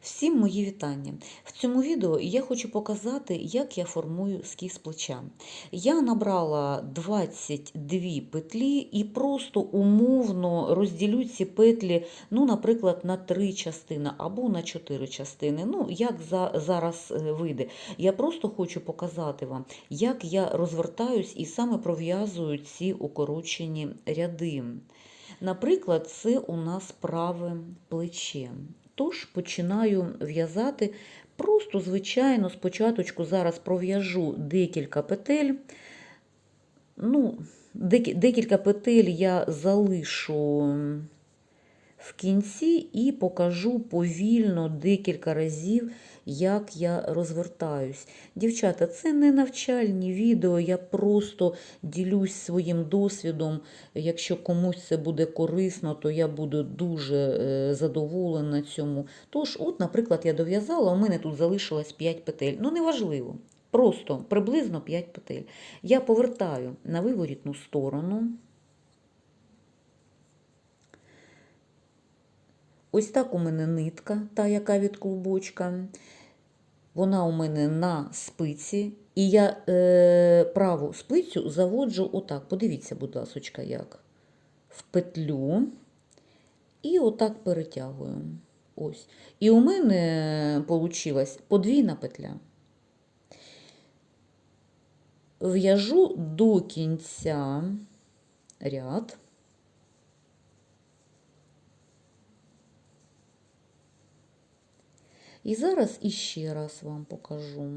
Всім мої вітання. В цьому відео я хочу показати, як я формую скіз плеча. Я набрала 22 петлі і просто умовно розділю ці петлі, ну, наприклад, на 3 частини або на 4 частини. Ну, як за, зараз е, вийде. Я просто хочу показати вам, як я розвертаюсь і саме пров'язую ці укорочені ряди. Наприклад, це у нас праве плече. Тож починаю в'язати просто, звичайно, спочатку зараз пров'яжу декілька петель. Ну, декілька петель я залишу в кінці і покажу повільно декілька разів, як я розвертаюсь. Дівчата, це не навчальні відео, я просто ділюсь своїм досвідом. Якщо комусь це буде корисно, то я буду дуже е, задоволена цьому. Тож, от, наприклад, я дов'язала, у мене тут залишилось 5 петель. Ну, неважливо. Просто приблизно 5 петель. Я повертаю на виворітну сторону. Ось так у мене нитка, та яка від клубочка. Вона у мене на спиці. І я е, праву спицю заводжу отак. Подивіться, будь ласочка, як. В петлю. І отак перетягую. Ось. І у мене вийшла подвійна петля. В'яжу до кінця ряд. І зараз іще раз вам покажу.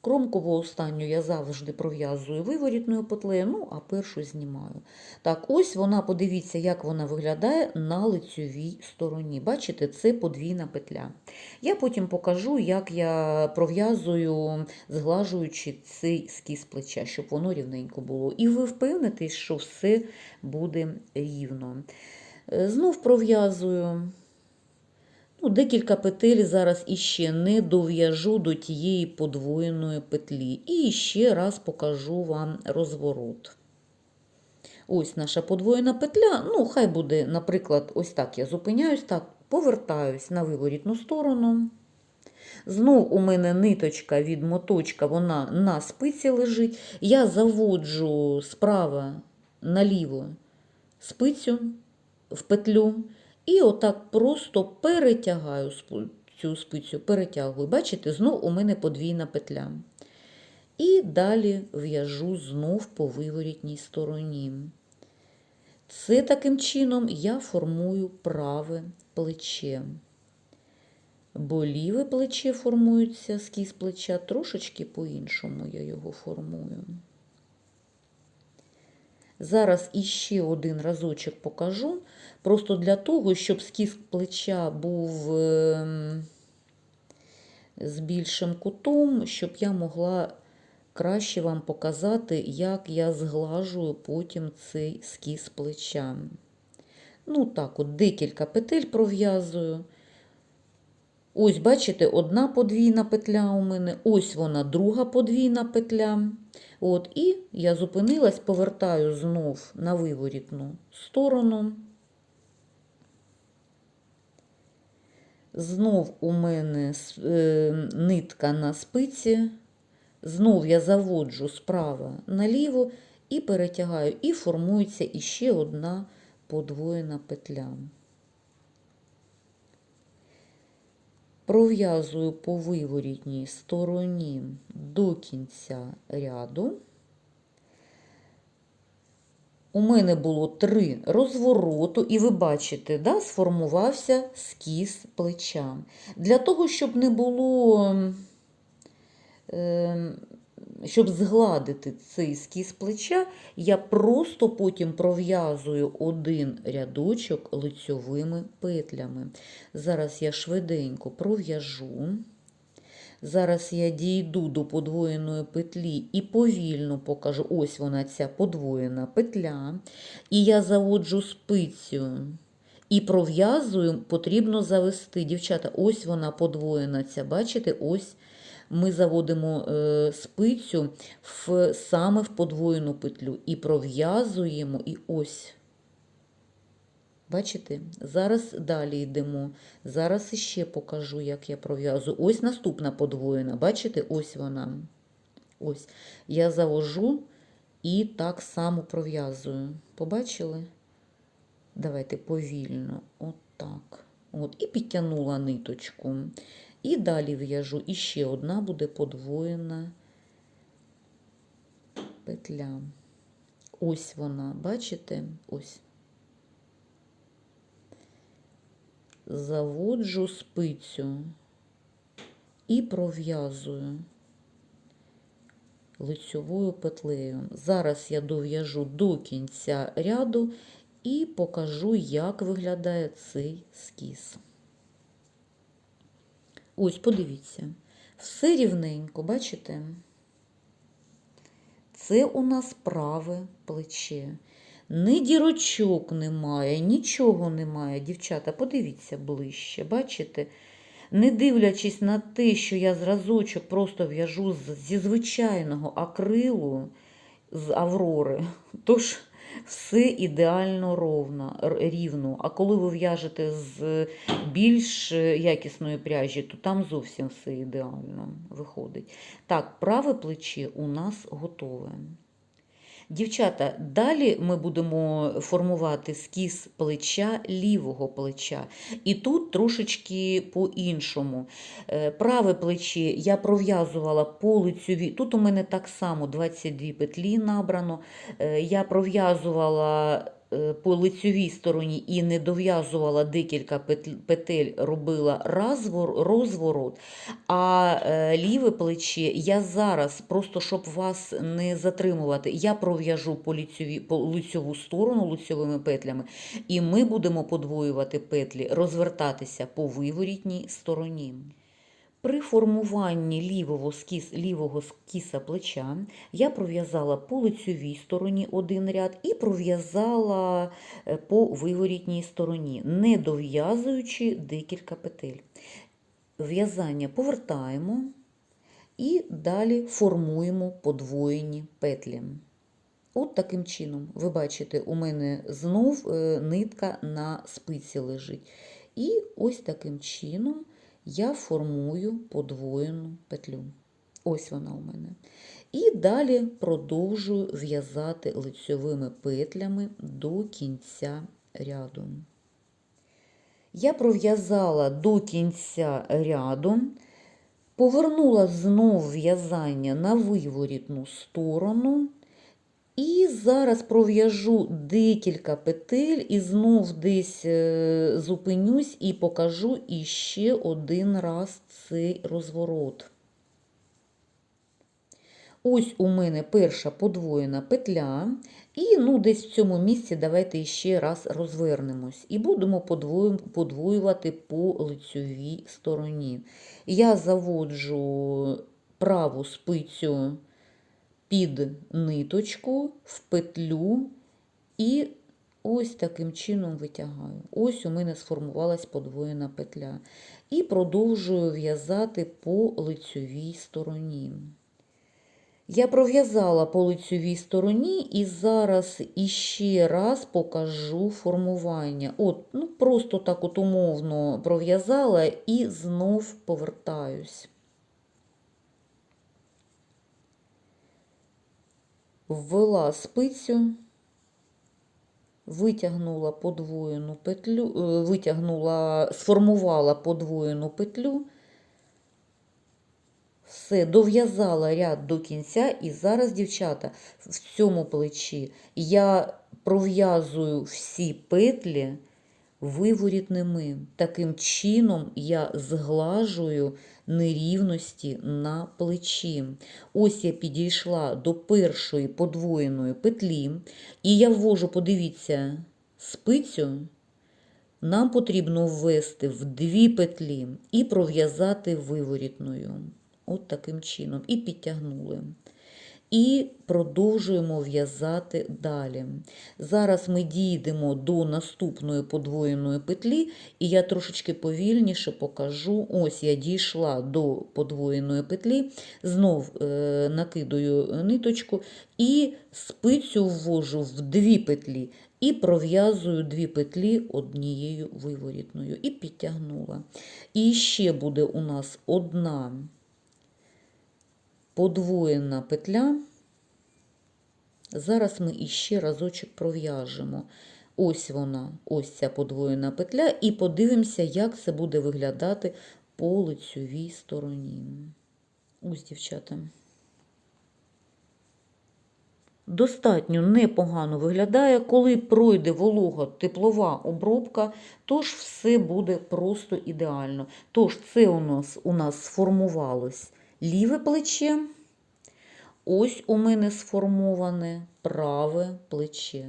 Кромкову останню я завжди пров'язую виворітною петлею, ну, а першу знімаю. Так, ось вона, подивіться, як вона виглядає на лицьовій стороні. Бачите, це подвійна петля. Я потім покажу, як я пров'язую, зглажуючи цей скіз плеча, щоб воно рівненько було. І ви впевнитесь, що все буде рівно. Е, Знов пров'язую. Ну, декілька петель зараз іще не дов'яжу до тієї подвоєної петлі. І ще раз покажу вам розворот. Ось наша подвоєна петля. Ну, хай буде, наприклад, ось так я зупиняюсь, так, повертаюсь на виворітну сторону. Знов у мене ниточка від моточка, вона на спиці лежить. Я заводжу справа наліво спицю в петлю. І отак просто перетягаю цю спицю, перетягую. Бачите, знов у мене подвійна петля. І далі в'яжу знов по виворітній стороні. Це таким чином я формую праве плече. Бо ліве плече формується скіз плеча трошечки по-іншому я його формую. Зараз іще один разочок покажу, просто для того, щоб скіз плеча був ем, з більшим кутом, щоб я могла краще вам показати, як я зглажую потім цей скіз плеча. Ну, так, от декілька петель пров'язую. Ось, бачите, одна подвійна петля у мене, ось вона друга подвійна петля. От, І я зупинилась, повертаю знов на виворітну сторону. Знов у мене е, нитка на спиці. Знов я заводжу справа наліво і перетягаю, і формується іще одна подвоєна петля. Пров'язую по виворітній стороні до кінця ряду. У мене було три розвороту, і ви бачите, да, сформувався скіз плеча. Для того, щоб не було, е, щоб згладити цей скіз плеча, я просто потім пров'язую один рядочок лицьовими петлями. Зараз я швиденько пров'яжу. Зараз я дійду до подвоєної петлі і повільно покажу. Ось вона, ця подвоєна петля. І я заводжу спицю. І пров'язую, потрібно завести. Дівчата, ось вона подвоєна ця. Бачите, ось ми заводимо е, спицю в, саме в подвоєну петлю. І пров'язуємо, і ось Бачите? Зараз далі йдемо. Зараз іще покажу, як я пров'язую. Ось наступна подвоєна. Бачите, ось вона. Ось. Я завожу і так само пров'язую. Побачили? Давайте повільно. Отак. От, і підтягнула ниточку. І далі в'яжу. І ще одна буде подвоєна петля. Ось вона, бачите? Ось. Заводжу спицю і пров'язую лицьовою петлею. Зараз я дов'яжу до кінця ряду і покажу, як виглядає цей скіз. Ось, подивіться, все рівненько, бачите? Це у нас праве плече. Ні дірочок немає, нічого немає, дівчата, подивіться ближче, бачите? Не дивлячись на те, що я зразочок просто в'яжу зі звичайного акрилу з Аврори, тож все ідеально ровно, рівно. А коли ви в'яжете з більш е, якісної пряжі, то там зовсім все ідеально виходить. Так, праве плече у нас готове. Дівчата, далі ми будемо формувати скіз плеча лівого плеча. І тут трошечки по-іншому. Е, Праве плече я пров'язувала по. Тут у мене так само 22 петлі набрано. Е, Я пров'язувала по лицьовій стороні і не дов'язувала декілька петель, робила розворот. А е, ліве плече я зараз, просто щоб вас не затримувати, я пров'яжу по, лицьові, по лицьову сторону лицьовими петлями, і ми будемо подвоювати петлі, розвертатися по виворітній стороні. При формуванні лівого, скіс, лівого скіса плеча я пров'язала по лицьовій стороні один ряд і пров'язала е, по виворітній стороні, не дов'язуючи декілька петель. В'язання повертаємо і далі формуємо подвоєні петлі. От таким чином, ви бачите, у мене знов е, нитка на спиці лежить. І ось таким чином я формую подвоєну петлю. Ось вона у мене. І далі продовжую в'язати лицьовими петлями до кінця ряду. Я пров'язала до кінця ряду, повернула знов в'язання на виворітну сторону. І зараз пров'яжу декілька петель і знов десь е, зупинюсь і покажу іще один раз цей розворот. Ось у мене перша подвоєна петля, і ну, десь в цьому місці давайте ще раз розвернемось. І будемо подвоювати по лицьовій стороні. Я заводжу праву спицю під ниточку в петлю і ось таким чином витягаю. Ось у мене сформувалась подвоєна петля. І продовжую в'язати по лицьовій стороні. Я пров'язала по лицьовій стороні і зараз іще раз покажу формування. От, ну просто так от умовно пров'язала і знов повертаюсь. Ввела спицю, витягнула подвоєну петлю, е, витягнула, сформувала подвоєну петлю. Все, дов'язала ряд до кінця, і зараз, дівчата, в цьому плечі я пров'язую всі петлі виворітними. Таким чином я зглажую нерівності на плечі. Ось я підійшла до першої подвоєної петлі, і я ввожу, подивіться, спицю. Нам потрібно ввести в дві петлі і пров'язати виворітною. От таким чином. І підтягнули. І продовжуємо в'язати далі. Зараз ми дійдемо до наступної подвоєної петлі, і я трошечки повільніше покажу. Ось я дійшла до подвоєної петлі, знов е, накидаю ниточку і спицю ввожу в дві петлі і пров'язую дві петлі однією виворітною і підтягнула. І ще буде у нас одна подвоєна петля. Зараз ми іще разочок пров'яжемо. Ось вона, ось ця подвоєна петля, і подивимося, як це буде виглядати по лицьовій стороні. Ось, дівчата. Достатньо непогано виглядає, коли пройде волога теплова обробка, тож все буде просто ідеально. Тож це у нас, у нас сформувалось ліве плече, ось у мене сформоване праве плече.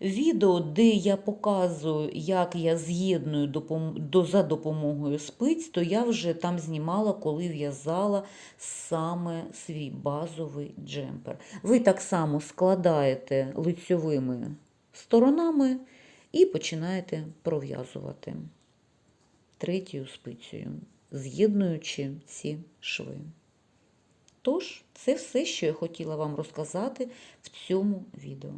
Відео, де я показую, як я з'єдную допом- до, за допомогою спиць, то я вже там знімала, коли в'язала саме свій базовий джемпер. Ви так само складаєте лицьовими сторонами і починаєте пров'язувати третьою спицею, з'єднуючи ці шви. Тож, це все, що я хотіла вам розказати в цьому відео.